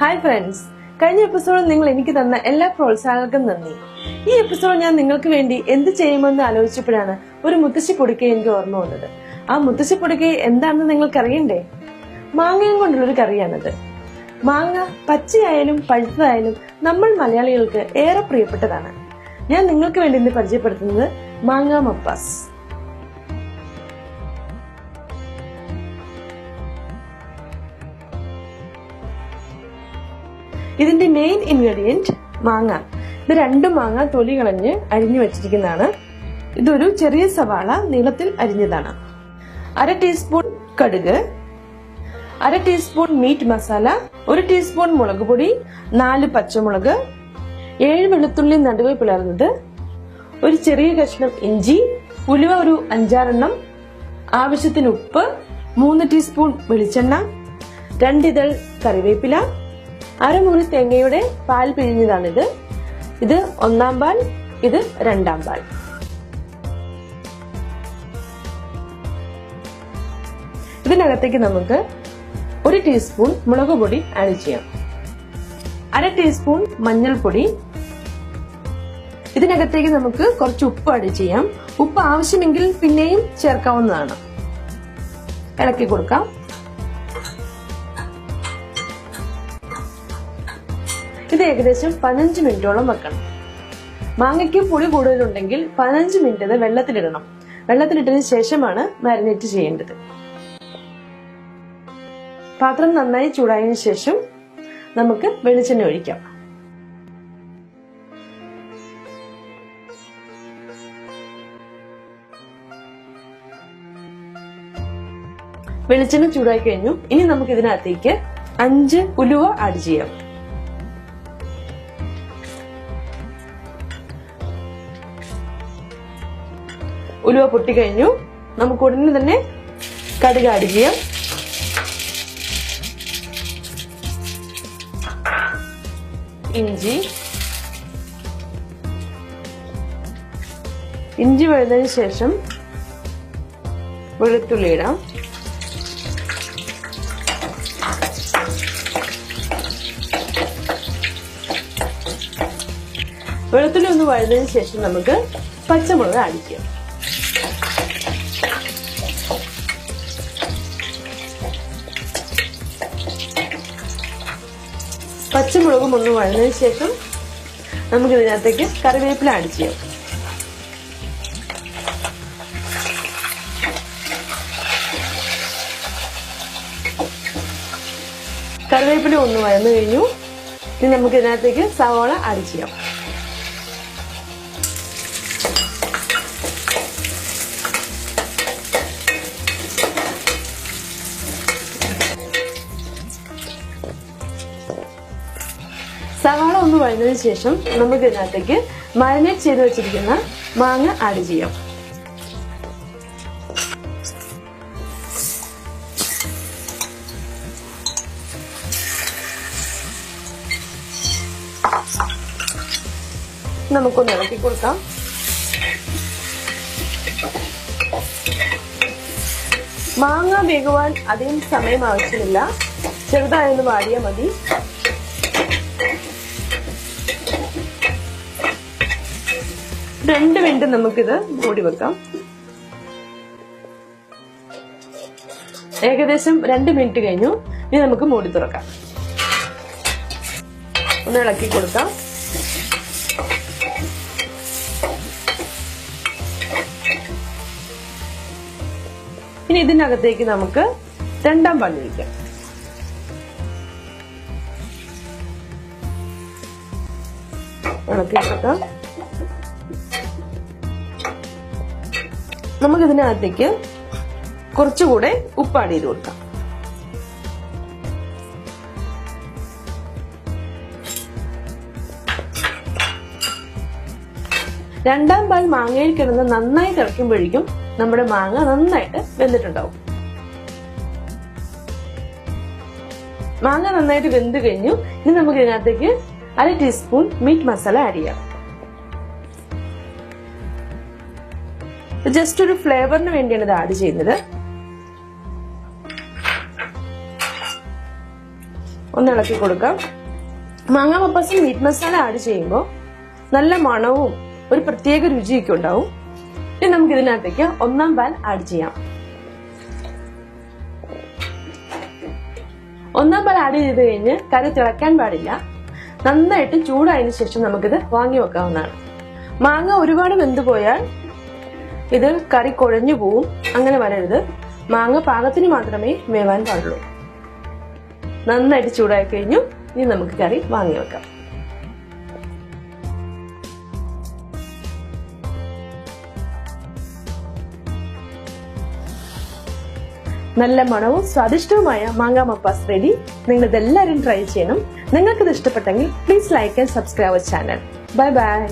Hi friends കഴിഞ്ഞ എപ്പിസോഡിൽ നിങ്ങൾ എനിക്ക് തന്ന എല്ലാ പ്രോത്സാഹനങ്ങൾക്കും നന്ദി. ഈ എപ്പിസോഡ് ഞാൻ നിങ്ങൾക്ക് വേണ്ടി എന്ത് ചെയ്യുമെന്ന് ആലോചിച്ചപ്പോഴാണ് ഒരു മുത്തശ്ശി പൊടിക്ക എനിക്ക് ഓർമ്മ വന്നത്. ആ മുത്തശ്ശി പൊടിക്ക എന്താണെന്ന് നിങ്ങൾക്ക് അറിയണ്ടേ മാങ്ങയും കൊണ്ടുള്ളൊരു കറിയാണത്. മാങ്ങ പച്ചയായാലും പഴുത്തതായാലും നമ്മൾ മലയാളികൾക്ക് ഏറെ പ്രിയപ്പെട്ടതാണ്. ഞാൻ നിങ്ങൾക്ക് വേണ്ടി ഇന്ന് പരിചയപ്പെടുത്തുന്നത് മാങ്ങ മപ്പാസ്. ഇതിന്റെ മെയിൻ ഇൻഗ്രീഡിയന്റ് മാങ്ങ. ഇത് രണ്ടും മാങ്ങ തൊലി കളഞ്ഞ് അരിഞ്ഞു വെച്ചിരിക്കുന്നതാണ്. ഇതൊരു ചെറിയ സവാള നീളത്തിൽ അരിഞ്ഞതാണ്. അര ടീസ്പൂൺ കടുക് അര ടീസ്പൂൺ മീറ്റ് മസാല ഒരു ടീസ്പൂൺ മുളക് പൊടി നാല് പച്ചമുളക് ഏഴ് വെളുത്തുള്ളി നടുവ് പിളർന്നത് ഒരു ചെറിയ കഷ്ണം ഇഞ്ചി ഉലുവ ഒരു അഞ്ചാറെണ്ണം ആവശ്യത്തിന് ഉപ്പ് മൂന്ന് ടീസ്പൂൺ വെളിച്ചെണ്ണ രണ്ടിതൾ കറിവേപ്പില അരമുറി തേങ്ങയുടെ പാൽ പിഴിഞ്ഞതാണിത്. ഇത് ഒന്നാം പാൽ ഇത് രണ്ടാം പാൽ. ഇതിനകത്തേക്ക് നമുക്ക് ഒരു ടീസ്പൂൺ മുളക് പൊടി ആഡ് ചെയ്യാം. അര ടീസ്പൂൺ മഞ്ഞൾപ്പൊടി. ഇതിനകത്തേക്ക് നമുക്ക് കുറച്ച് ഉപ്പ് ആഡ് ചെയ്യാം. ഉപ്പ് ആവശ്യമെങ്കിൽ പിന്നെയും ചേർക്കാവുന്നതാണ്. ഇളക്കി കൊടുക്കാം. ഇത് ഏകദേശം പതിനഞ്ച് മിനിറ്റോളം വെക്കണം. മാങ്ങയ്ക്ക് പുളി കൂടുതലുണ്ടെങ്കിൽ പതിനഞ്ച് മിനിറ്റ് ഇത് വെള്ളത്തിലിടണം. വെള്ളത്തിലിട്ടതിന് ശേഷമാണ് മാരിനേറ്റ് ചെയ്യേണ്ടത്. പാത്രം നന്നായി ചൂടായതിനു ശേഷം നമുക്ക് വെളിച്ചെണ്ണ ഒഴിക്കാം. വെളിച്ചെണ്ണ ചൂടായി കഴിഞ്ഞു. ഇനി നമുക്ക് ഇതിനകത്തേക്ക് അഞ്ച് ഉലുവ ആഡ് ചെയ്യാം. ഉലുവ പൊട്ടിക്കഴിഞ്ഞു നമുക്ക് ഉടനെ തന്നെ കടുക് ആഡ് ചെയ്യാം. ഇഞ്ചി. ഇഞ്ചി വഴുന്നതിന് ശേഷം വെളുത്തുള്ളി ഇടാം. വെളുത്തുള്ളി ഒന്ന് വഴുന്നതിന് ശേഷം നമുക്ക് പച്ചമുളക് ആഡ് പച്ചമുളകും ഒന്ന് വഴന്നതിന് ശേഷം നമുക്ക് ഇതിനകത്തേക്ക് കറിവേപ്പില ആഡ് ചെയ്യാം. കറിവേപ്പില ഒന്ന് വഴന്നു കഴിഞ്ഞു. ഇനി നമുക്ക് ഇതിനകത്തേക്ക് സവാള ആഡ് ചെയ്യാം. വഴന്നതിന് ശേഷം നമുക്ക് ഇതിനകത്തേക്ക് മാരിനേറ്റ് ചെയ്ത് വെച്ചിരിക്കുന്ന മാങ്ങ ആഡ് ചെയ്യാം. നമുക്കൊന്ന് ഇളക്കി കൊടുക്കാം. മാങ്ങ വേകുവാൻ അധികം സമയം ആവശ്യമില്ല. ചെറുതായൊന്ന് വാടിയാൽ മതി. രണ്ട് മിനിറ്റ് നമുക്കിത് മൂടി വെക്കാം. ഏകദേശം രണ്ട് മിനിറ്റ് കഴിഞ്ഞു. ഇനി നമുക്ക് മൂടി തുറക്കാം. ഒന്ന് ഇളക്കി കൊടുക്കാം. ഇനി ഇതിനകത്തേക്ക് നമുക്ക് രണ്ടാം പള്ളി ഒഴിക്കാം. ഇളക്കി കൊടുക്കാം. നമുക്ക് ഇതിനകത്തേക്ക് കുറച്ചുകൂടെ ഉപ്പാടി ചെയ്ത് കൊടുക്കാം. രണ്ടാം പാൽ മാങ്ങയിൽ കിടന്ന് നന്നായി തിളയ്ക്കുമ്പോഴേക്കും നമ്മുടെ മാങ്ങ നന്നായിട്ട് വെന്തിട്ടുണ്ടാവും. മാങ്ങ നന്നായിട്ട് വെന്ത് കഴിഞ്ഞു. ഇനി നമുക്ക് ഇതിനകത്തേക്ക് അര ടീസ്പൂൺ മീറ്റ് മസാല ആഡ് ചെയ്യാം. ജസ്റ്റ് ഒരു ഫ്ലേവറിന് വേണ്ടിയാണ് ഇത് ആഡ് ചെയ്യുന്നത്. ഒന്ന് ഇളക്കി കൊടുക്കാം. മാങ്ങ പപ്പാസിൽ മീറ്റ് മസാല ആഡ് ചെയ്യുമ്പോൾ നല്ല മണവും ഒരു പ്രത്യേക രുചിയൊക്കെ ഉണ്ടാവും. ഇനി നമുക്ക് ഇതിനകത്തേക്ക് ഒന്നാം പാൽ ആഡ് ചെയ്യാം. ഒന്നാം പാൽ ആഡ് ചെയ്ത് കഴിഞ്ഞ് കറി തിളക്കാൻ പാടില്ല. നന്നായിട്ട് ചൂടായതിനു ശേഷം നമുക്കിത് വാങ്ങി വെക്കാവുന്നതാണ്. മാങ്ങ ഒരുപാട് വെന്തു പോയാൽ ഇത് കറി കുഴഞ്ഞു പോവും. അങ്ങനെ വരരുത്. മാങ്ങ പാകത്തിന് മാത്രമേ വേവാൻ പാടുള്ളൂ. നന്നായിട്ട് ചൂടായി കഴിഞ്ഞു. ഇനി നമുക്ക് കറി വാങ്ങി വെക്കാം. നല്ല മണവും സ്വാദിഷ്ടവുമായ മാങ്ങ മപ്പാസ് റെഡി. നിങ്ങൾ ഇതെല്ലാവരും ട്രൈ ചെയ്യണം. നിങ്ങൾക്കിത് ഇഷ്ടപ്പെട്ടെങ്കിൽ please like and subscribe channel. Bye bye.